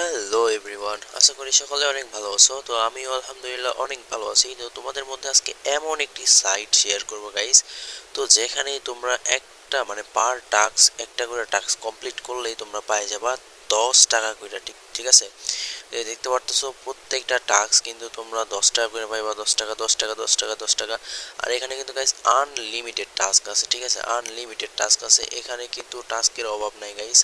Hello everyone আশা করি সকলে অনেক ভালো আছো। তো আমিও আলহামদুলিল্লাহ অনেক ভালো আছি। কিন্তু তোমাদের মধ্যে আজকে এমন একটি সাইট শেয়ার করব গাইস তো যেখানে তোমরা একটা মানে পার টাস্ক একটা করে টাস্ক কমপ্লিট করলেই তোমরা পাই যাবা দশ টাকা করে ঠিক ঠিক আছে? দেখতে পারতেছো, প্রত্যেকটা টাস্ক কিন্তু তোমরা দশ টাকা করে পাইবা, দশ টাকা দশ টাকা দশ টাকা দশ টাকা। আর এখানে কিন্তু গাইস আনলিমিটেড টাস্ক আছে, ঠিক আছে? আনলিমিটেড টাস্ক আছে। এখানে কিন্তু টাস্কের অভাব নাই গাইস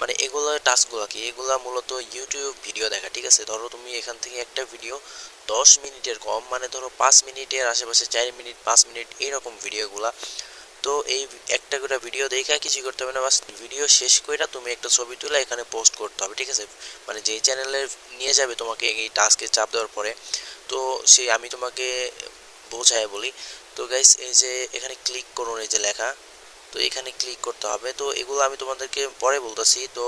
মানে এগুলো টাস্কগুলো কি? এগুলা মূলত ইউটিউব ভিডিও দেখা, ঠিক আছে? ধরো তুমি এখান থেকে একটা ভিডিও দশ মিনিটের কম মানে ধরো পাঁচ মিনিটের আশেপাশে চার মিনিট, পাঁচ মিনিট, এরকম ভিডিওগুলা তো এই একটা করে ভিডিও দেখা কিছু করতে হবে না। বাস ভিডিও শেষ করে তুমি একটা ছবি তুলে এখানে পোস্ট করতে হবে, ঠিক আছে? মানে যেই চ্যানেলে নিয়ে যাবে তোমাকে এই টাস্কে চাপ দেওয়ার পরে। তো সেই আমি তোমাকে বোঝায় বলি। তো গাইস এই যে এখানে ক্লিক করুন এই যে লেখা। তো এখানে ক্লিক করতে হবে। তো এগুলো আমি তোমাদেরকে পরে বলতেছি। তো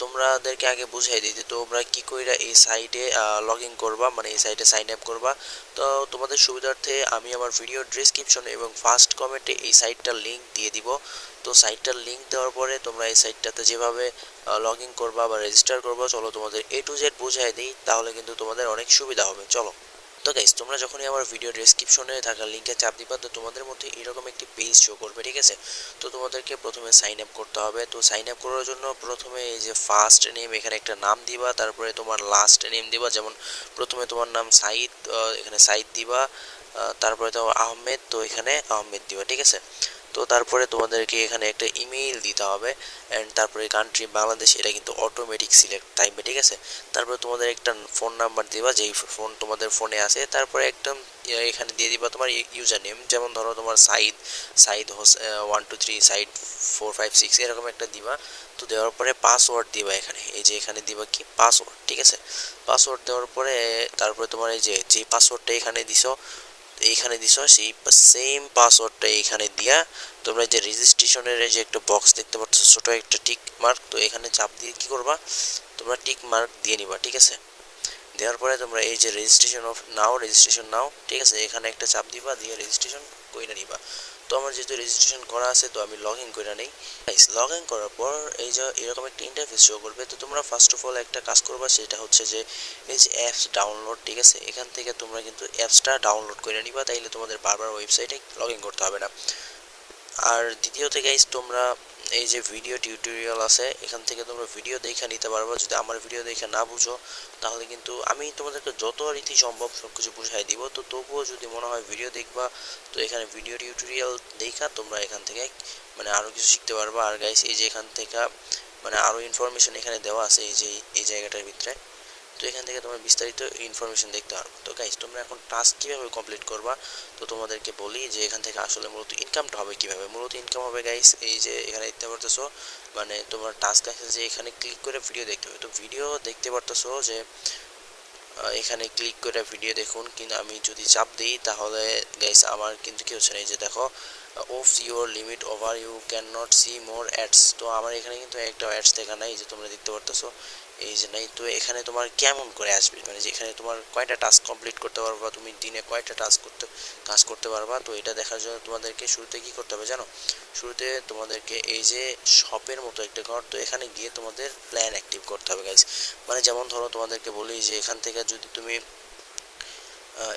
তোমাদেরকে আগে বুঝাই দিতে তোমরা কি কইরা এই সাইটে লগ ইন করবা মানে এই সাইটে সাইন আপ করবা। তো তোমাদের সুবিধার্থে আমি আমার ভিডিও ডেসক্রিপশনে এবং ফার্স্ট কমেন্টে এই সাইটটার লিংক দিয়ে দিব। তো সাইটটার লিংক দেওয়ার পরে তোমরা এই সাইটটাতে যেভাবে লগ ইন করবা বা রেজিস্টার করবা, চলো তোমাদের এ টু জেড বুঝাই দিই, তাহলে কিন্তু তোমাদের অনেক সুবিধা হবে। চলো। তো গাইস তোমরা যখনই আমার ভিডিও ডেসক্রিপশনে থাকা লিঙ্কে চাপ দিবা, তো তোমাদের মধ্যে এরকম একটি পেজ শো করবে, ঠিক আছে? তো তোমাদেরকে প্রথমে সাইন আপ করতে হবে। তো সাইন আপ করার জন্য প্রথমে এই যে ফার্স্ট নেম এখানে একটা নাম দিবা, তারপরে তোমার লাস্ট নেম দিবা, যেমন প্রথমে তোমার নাম সাইদ এখানে সাইদ দিবা তারপরে তোমার আহমেদ, তো এখানে আহমেদ দিবা, ঠিক আছে? তো তারপরে তোমাদেরকে এখানে একটা ইমেইল দিতে হবে অ্যান্ড তারপরে কান্ট্রি বাংলাদেশ, এটা কিন্তু অটোমেটিক সিলেক্ট থাকবে ঠিক আছে? তারপরে তোমাদের একটা ফোন নাম্বার দিবা, যেই ফোন তোমাদের ফোনে আছে। তারপরে একটা এখানে দিয়ে দিবা তোমার ইউজার নেম যেমন ধরো তোমার সাইদ সাইদ হোস one two three side four five six এরকম একটা দিবা। তো দেওয়ার পরে পাসওয়ার্ড দিবা এখানে। এই যে এখানে দিবা কি? পাসওয়ার্ড ঠিক আছে? পাসওয়ার্ড দেওয়ার পরে, তারপরে তোমার এই যে যে পাসওয়ার্ডটা এখানে দিছো এইখানে দিস সেই সেম পাসওয়ার্ডটা এইখানে দিয়া তোমরা যে রেজিস্ট্রেশনের যে একটা বক্স দেখতে পাচ্ছ ছোট একটা টিক মার্ক তো এখানে চাপ দিয়ে কি করবা? তোমরা টিক মার্ক দিয়ে নিবা, ঠিক আছে? দেওয়ার পরে তোমরা এই যে রেজিস্ট্রেশন অফ নাও রেজিস্ট্রেশন নাও, ঠিক আছে? এখানে একটা চাপ দিবা, দিয়ে রেজিস্ট্রেশন কইরা নিবা। তো আমার যেহেতু রেজিস্ট্রেশন করা আছে, তো আমি লগ ইন করে নেই। লগ ইন করার পর এই যে এরকম একটা ইন্টারফেস শো করবে, তো তোমরা ফার্স্ট অফ অল একটা কাজ করবা, সেটা হচ্ছে যে এই যে অ্যাপস ডাউনলোড ঠিক আছে? এখান থেকে তোমরা কিন্তু অ্যাপসটা ডাউনলোড করে নিবা, তাইলে তোমাদের বারবার ওয়েবসাইটে লগ ইন করতে হবে না। আর দ্বিতীয়তে গাইজ তোমরা এই যে ভিডিও টিউটোরিয়াল আছে, এখান থেকে তোমরা ভিডিও দেখে নিতে পারব। যদি আমার ভিডিও দেখে না বুঝো, তাহলে কিন্তু আমি তোমাদেরকে যত রীতি সম্ভব সব কিছু বুঝাই দিব। তো তবুও যদি মনে হয় ভিডিও দেখবা, তো এখানে ভিডিও টিউটোরিয়াল দেখা তোমরা এখান থেকে মানে আরও কিছু শিখতে পারবা। আর গাইস এই যে এখান থেকে মানে আরও ইনফরমেশন এখানে দেওয়া আছে, এই যে এই জায়গাটার ভিতরে। তো এখান থেকে তোমরা বিস্তারিত ইনফরমেশন দেখতে পারবে। তো গাইস তোমরা এখন টাস্ক কীভাবে কমপ্লিট করবা? তো তোমাদেরকে বলি যে এখান থেকে আসলে মূলত ইনকামটা হবে কীভাবে? মূলত ইনকাম হবে গাইস এই যে এখানে দেখতে পারতেছো মানে তোমার টাস্ক আছে যে এখানে ক্লিক করে ভিডিও দেখতে হবে। তো ভিডিও দেখতে পারতেছো যে এখানে ক্লিক করে ভিডিও দেখুন। কিন্তু আমি যদি চাপ দিই, তাহলে গাইস আমার কিন্তু কি হচ্ছে না? এই যে দেখো of your limit over you can not see more ads তো আমার এখানে কিন্তু একটা অ্যাডস দেখা নাই যে তোমরা দেখতে পারতেছো। এই যে নাই, তো এখানে তোমার কেমন করে আসবে? মানে যেখানে তোমার কয়টা টাস্ক কমপ্লিট করতে পারবা? তুমি দিনে কয়টা টাস্ক করতে, কাজ করতে পারবা? তো এটা দেখার জন্য তোমাদেরকে শুরুতে কি করতে হবে জানো? শুরুতে তোমাদেরকে এই যে শপের মতো একটা ঘর, তো এখানে গিয়ে তোমাদের প্ল্যান অ্যাক্টিভ করতে হবে গাইজ মানে যেমন ধরো তোমাদেরকে বলি যে এখান থেকে যদি তুমি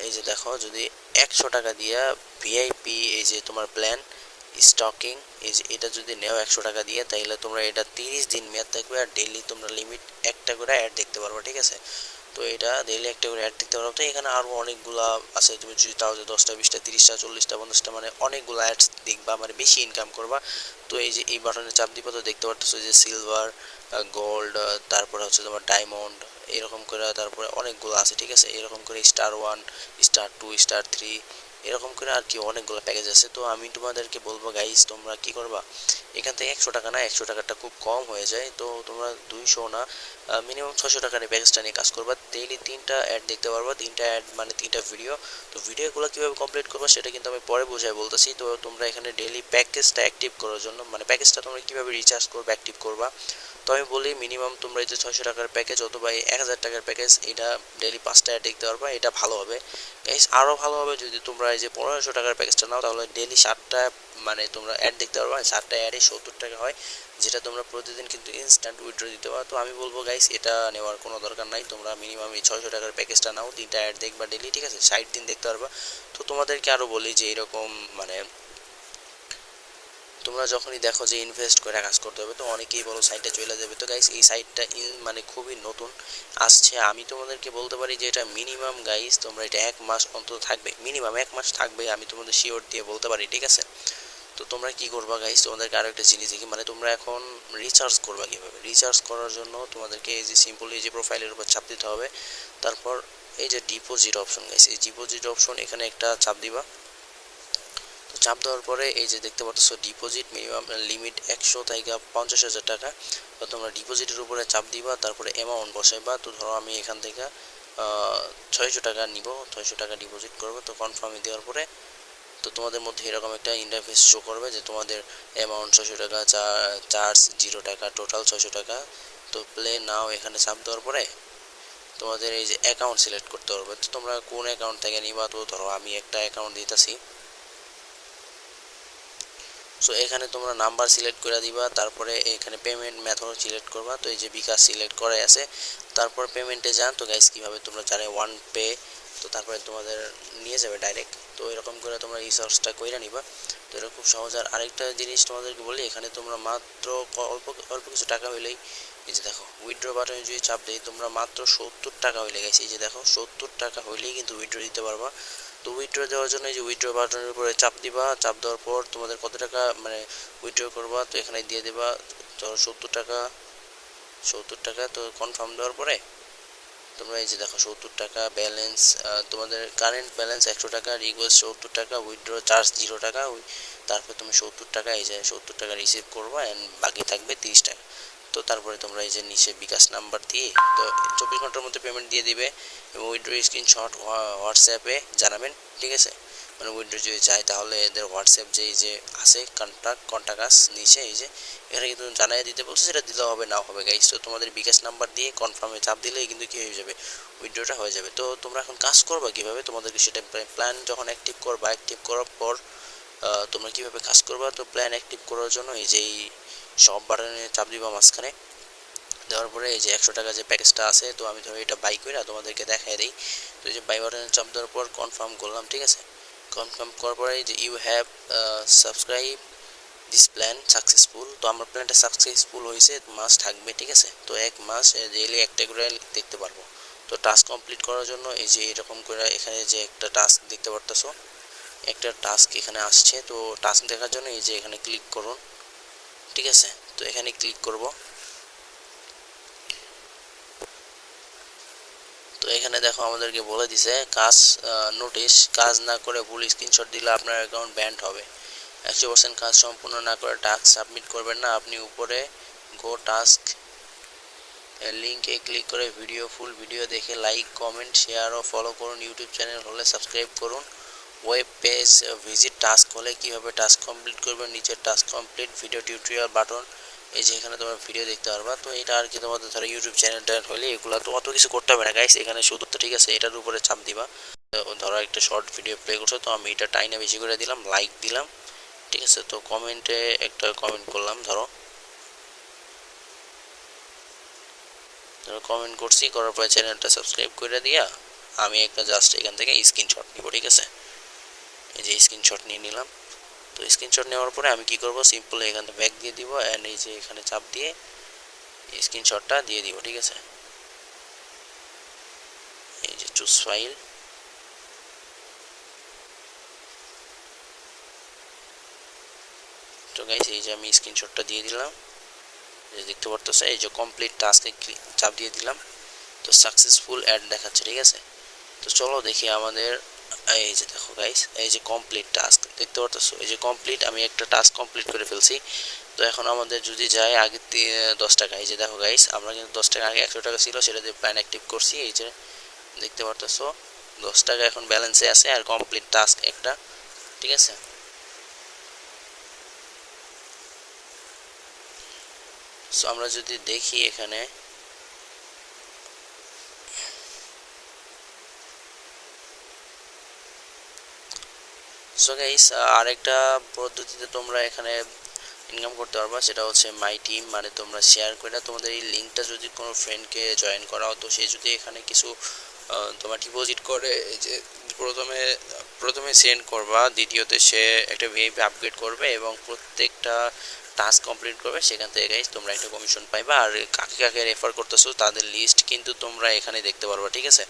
এই যে দেখো, যদি একশো টাকা দিয়া ভিআইপি এই যে তোমার প্ল্যান স্টকিং এই যে এটা যদি নেও একশো টাকা দিয়ে তাহলে তোমরা এটা তিরিশ দিন মেয়াদ থাকবে আর ডেইলি তোমরা লিমিট একটা করে অ্যাড দেখতে পারবে, ঠিক আছে? তো এটা ডেইলি একটা করে অ্যাড দেখতে পারো তো এখানে আরও অনেকগুলা আছে, তুমি যদি তাও যে দশটা, বিশটা, তিরিশটা, চল্লিশটা, পঞ্চাশটা মানে অনেকগুলো অ্যাডস দেখবা মানে বেশি ইনকাম করবা। তো এই যে এই বাটনে চাপ দিবা, তো দেখতে পারতেছো যে সিলভার গোল্ড তারপরে হচ্ছে তোমার ডায়মন্ড এরকম করে, তারপরে অনেকগুলো আছে, ঠিক আছে? এরকম করে star one star two star three এরকম করে আর কি অনেকগুলো প্যাকেজ আছে। তো আমি তোমাদেরকে বলব গাইজ তোমরা কি করবা? এখান থেকে একশো টাকা না, একশো টাকাটা খুব কম হয়ে যায়। তো তোমরা দুইশো না মিনিমাম ছশো টাকার প্যাকেজটা নিয়ে কাজ করবা। ডেইলি তিনটা অ্যাড দেখতে পারবা, তিনটা অ্যাড মানে তিনটা ভিডিও তো ভিডিওগুলো কীভাবে কমপ্লিট করবা সেটা কিন্তু আমি পরে বোঝাই বলতেছি। তো তোমরা এখানে ডেইলি প্যাকেজটা অ্যাক্টিভ করার জন্য মানে প্যাকেজটা তোমরা কীভাবে রিচার্জ করবে অ্যাক্টিভ করবা? তো আমি বলি মিনিমাম তোমরা এই যে ছয়শো টাকার প্যাকেজ অথবা এক হাজার টাকার প্যাকেজ এটা ডেইলি পাঁচটা অ্যাড দেখতে পারবা, এটা ভালো হবে। আরও ভালো হবে যদি তোমরা এই যে, পনেরোশো টাকার প্যাকেজটা নাও, তাহলে ডেলি সাতটা মানে তোমরা অ্যাড দেখতে পারবা সাতটা অ্যাডে সত্তর টাকা হয়, যেটা তোমরা প্রতিদিন কিন্তু ইনস্ট্যান্ট উইথড্র দিতে পারো। তো আমি বলব গাইস এটা নেওয়ার কোনো দরকার নাই। তোমরা মিনিমাম এই ছয়শো টাকার প্যাকেজটা নাও, তিনটা অ্যাড দেখবা ডেলি ঠিক আছে? ষাট দিন দেখতে পারবা। তো তোমাদেরকে আরও বলি যে, এরকম মানে তোমরা যখনই দেখো যে ইনভেস্ট করে কাজ করতে হবে, তো অনেকেই বলো সাইটটা চলে যাবে। তো গাইস এই সাইটটা মানে খুবই নতুন আসছে। আমি তোমাদেরকে বলতে পারি যে এটা মিনিমাম গাইস তোমরা এটা এক মাস অন্তত থাকবে। মিনিমাম এক মাস থাকবে, আমি তোমাদের শিওর দিয়ে বলতে পারি, ঠিক আছে? তো তোমরা কি করবা গাইস তোমাদেরকে আরও একটা জিনিস দেখি মানে তোমরা এখন রিচার্জ করবা কীভাবে? রিচার্জ করার জন্য তোমাদেরকে এই যে সিম্পল এই যে প্রোফাইলের উপর চাপ দিতে হবে। তারপর এই যে ডিপোজিট অপশন গাইস এই ডিপোজিট অপশন এখানে একটা চাপ দিবা। চাপ দেওয়ার পরে এই যে দেখতে পাচ্ছ ডিপোজিট মিনিমাম লিমিট একশো থেকে পঞ্চাশ হাজার টাকা। তো তোমরা ডিপোজিটের উপরে চাপ দিবা, তারপরে অ্যামাউন্ট বসাইবা। তো ধরো আমি এখান থেকে ছয়শো টাকা নিব, ছয়শো টাকা ডিপোজিট করব। তো কনফার্মে দেওয়ার পরে, তো তোমাদের মধ্যে এরকম একটা ইন্টারফেস শো করবে যে তোমাদের অ্যামাউন্ট ছয়শো টাকা চার্জ জিরো টাকা টোটাল ছয়শো টাকা। তো প্লে নাও এখানে চাপ দেওয়ার পরে, তোমাদের এই যে অ্যাকাউন্ট সিলেক্ট করতে পারবে তো তোমরা কোন অ্যাকাউন্ট থেকে নিবা? তো ধরো আমি একটা অ্যাকাউন্ট দিতেছি। সো এখানে তোমরা নাম্বার সিলেক্ট করে দিবা, তারপরে এখানে পেমেন্ট মেথড সিলেক্ট করবা। তো এই যে বিকাশ সিলেক্ট করে আছে, তারপর পেমেন্টে যান। তো গাইস কীভাবে তোমরা জানে ওয়ান পে তো তারপরে তোমাদের নিয়ে যাবে ডাইরেক্ট তো এরকম করে তোমরা রিসার্চটা করে নিবা। তো এটা খুব সহজ। আর আরেকটা জিনিস তোমাদেরকে বলি, এখানে তোমরা মাত্র অল্প অল্প কিছু টাকা হইলেই, এই যে দেখো উইথড্র বাটনে যদি চাপ দেই, তোমরা মাত্র সত্তর টাকা হইলে গেছে এই যে দেখো, সত্তর টাকা হইলেই কিন্তু উইথড্র দিতে পারবা। তো উইথড্র দেওয়ার জন্য এই যে উইথড্র বাটনের উপরে চাপ দিবা, চাপ দেওয়ার পর তোমাদের কত টাকা মানে উইথড্র করবা, তো এখানে দিয়ে দেবা ধরো সত্তর টাকা সত্তর টাকা, তো কনফার্ম দেওয়ার পরে তোমরা এই যে দেখো সত্তর টাকা ব্যালেন্স তোমাদের কারেন্ট ব্যালেন্স একশো টাকা রিকোয়েস্ট সত্তর টাকা উইথড্র চার্জ জিরো টাকা তারপর তুমি সত্তর টাকা, এই যে সত্তর টাকা রিসিভ করবা অ্যান্ড বাকি থাকবে তিরিশ টাকা। তো তারপরে তোমরা এই যে নিচে বিকাশ নাম্বার দিয়ে তো চব্বিশ ঘণ্টার মধ্যে পেমেন্ট দিয়ে দিবে এবং উইথড্র স্ক্রিনশট হোয়াটসঅ্যাপে জানাবেন, ঠিক আছে? মানে উইথড্র যদি চায় তাহলে এদের হোয়াটসঅ্যাপ যে, এই যে আছে কন্ট্যাক্ট কন্ট্যাক্ট আস নিচে, এই যে এখানে কিন্তু জানাই দিতে বলছে, সেটা দিতে হবে না হবে গাইস তো তোমাদের বিকাশ নাম্বার দিয়ে কনফার্মে চাপ দিলেই কিন্তু কী হয়ে যাবে? উইথড্রটা হয়ে যাবে। তো তোমরা এখন কাজ করবা কীভাবে? তোমাদেরকে সেটা প্ল্যান যখন অ্যাক্টিভ করবা অ্যাক্টিভ করার পর তোমরা কীভাবে কাজ করবা? তো প্ল্যান অ্যাক্টিভ করার জন্য এই যে সব বাটনে চাপ দিবা মাঝখানে। দেওয়ার পরে এই যে একশো টাকা যে প্যাকেজটা আছে, তো আমি ধরো এটা বাই করে তোমাদেরকে দেখাই দিই। তো এই যে বাই বাটনে চাপ দেওয়ার পর কনফার্ম করলাম, ঠিক আছে? কনফার্ম করার পরে যে you have subscribe this plan successful তো আমার প্ল্যানটা সাকসেসফুল হয়েছে মাস থাকবে, ঠিক আছে? তো এক মাস ডেইলি একটা করে দেখতে পারব। তো টাস্ক কমপ্লিট করার জন্য এই যে এরকম করে এখানে যে একটা টাস্ক দেখতে পারতেছো, একটা টাস্ক এখানে আসছে। তো টাস্ক দেখার জন্য এই যে এখানে ক্লিক করুন। ঠিক আছে, তো এখানে ক্লিক করব। তো এখানে দেখো আমাদেরকে বলে দিছে, কাজ নোটিশ কাজ না করে ভুল স্ক্রিনশট দিলে আপনার অ্যাকাউন্ট ব্যান্ড হবে। একশো পার্সেন্ট কাজ সম্পূর্ণ না করে টাস্ক সাবমিট করবেন না, আপনি উপরে গো টাস্ক লিঙ্কে ক্লিক করে ভিডিও ফুল ভিডিও দেখে লাইক কমেন্ট শেয়ার ও ফলো করুন ইউটিউব চ্যানেল হলে সাবস্ক্রাইব করুন। ওয়েব পেজ ভিজিট টাস্ক হলে কীভাবে টাস্ক কমপ্লিট করবে, নিচের task complete video tutorial button এই যে এখানে তোমার ভিডিও দেখতে পারবা। তো এটা আর কি তোমাদের ধরো ইউটিউব চ্যানেল ট্যানেল হলে এগুলো তো অত কিছু করতে হবে না গাইস এখানে শুধু তো ঠিক আছে, এটার উপরে চাপ দিবা। ধরো একটা শর্ট ভিডিও প্লে করছ, তো আমি এটা টাইনে বেশি করে দিলাম লাইক দিলাম। ঠিক আছে, তো কমেন্টে একটা কমেন্ট করলাম, ধরো। ধরো কমেন্ট করছি, করার পরে চ্যানেলটা সাবস্ক্রাইব করে দিয়া, আমি একটা জাস্ট এখান থেকে স্ক্রিনশট নিব, ঠিক আছে? এই যে স্ক্রিনশট নিয়ে নিলাম। তো স্ক্রিনশট নেওয়ার পরে আমি কি করব? সিম্পল এখানে ব্যাক দিয়ে দিব অ্যান্ড এই যে এখানে চাপ দিয়ে স্ক্রিনশটটা দিয়ে দিব, ঠিক আছে? এই যে চুজ ফাইল তো গাইস এই যে আমি স্ক্রিনশটটা দিয়ে দিলাম। দেখতে পারতেছে এই যে কমপ্লিট টাস্কে চাপ দিয়ে দিলাম। তো সাকসেসফুল অ্যাড দেখাচ্ছে, ঠিক আছে? তো চলো দেখি আমাদের এই যে দেখো গাইস এই যে কমপ্লিট টাস্ক দেখতে পারতেছো? এই যে কমপ্লিট আমি একটা টাস্ক কমপ্লিট করে ফেলছি। তো এখন আমাদের যদি যায় আগে দশ টাকা। এই যে দেখো গাইস আমরা কিন্তু দশ টাকা, আগে একশো টাকা ছিল, সেটা দিয়ে প্ল্যান অ্যাক্টিভ করছি। এই যে দেখতে পারতেছো? দশ টাকা এখন ব্যালেন্সে আছে, আর কমপ্লিট টাস্ক একটা। ঠিক আছে? সো আমরা যদি দেখি এখানে সো গাইস আরেকটা পদ্ধতিতে তোমরা এখানে ইনকাম করতে পারবা, সেটা হচ্ছে মাই টিম মানে তোমরা শেয়ার করে তোমাদের এই লিঙ্কটা যদি কোনো ফ্রেন্ডকে জয়েন করাও তো সে যদি এখানে কিছু তোমার ডিপোজিট করে যে প্রথমে প্রথমে সেন্ড করবা, দ্বিতীয়তে সে একটা ভিআইপি আপগ্রেড করবে এবং প্রত্যেকটা টাস্ক কমপ্লিট করবে, সেখান থেকে গাইস তোমরা একটা কমিশন পাইবা, আর কাকে কাকে রেফার করতেছো, তাদের লিস্ট কিন্তু তোমরা এখানে দেখতে পারবা, ঠিক আছে?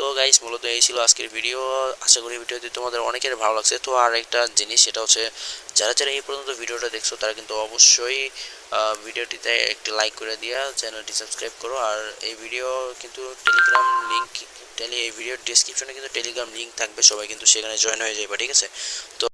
তো গাইস মূলত এই ছিল আজকের ভিডিও আশা করি ভিডিওতে তোমাদের অনেকের ভালো লাগছে। তো আর একটা জিনিস, সেটা হচ্ছে যারা যারা এই পর্যন্ত ভিডিওটা দেখছ, তারা কিন্তু অবশ্যই ভিডিওটিতে একটি লাইক করে দিয়া চ্যানেলটি সাবস্ক্রাইব করো। আর এই ভিডিও কিন্তু টেলিগ্রাম লিঙ্ক টেলি এই ভিডিওর ডিসক্রিপশনে কিন্তু টেলিগ্রাম লিঙ্ক থাকবে। সবাই কিন্তু সেখানে জয়েন হয়ে যাবে ঠিক আছে? তো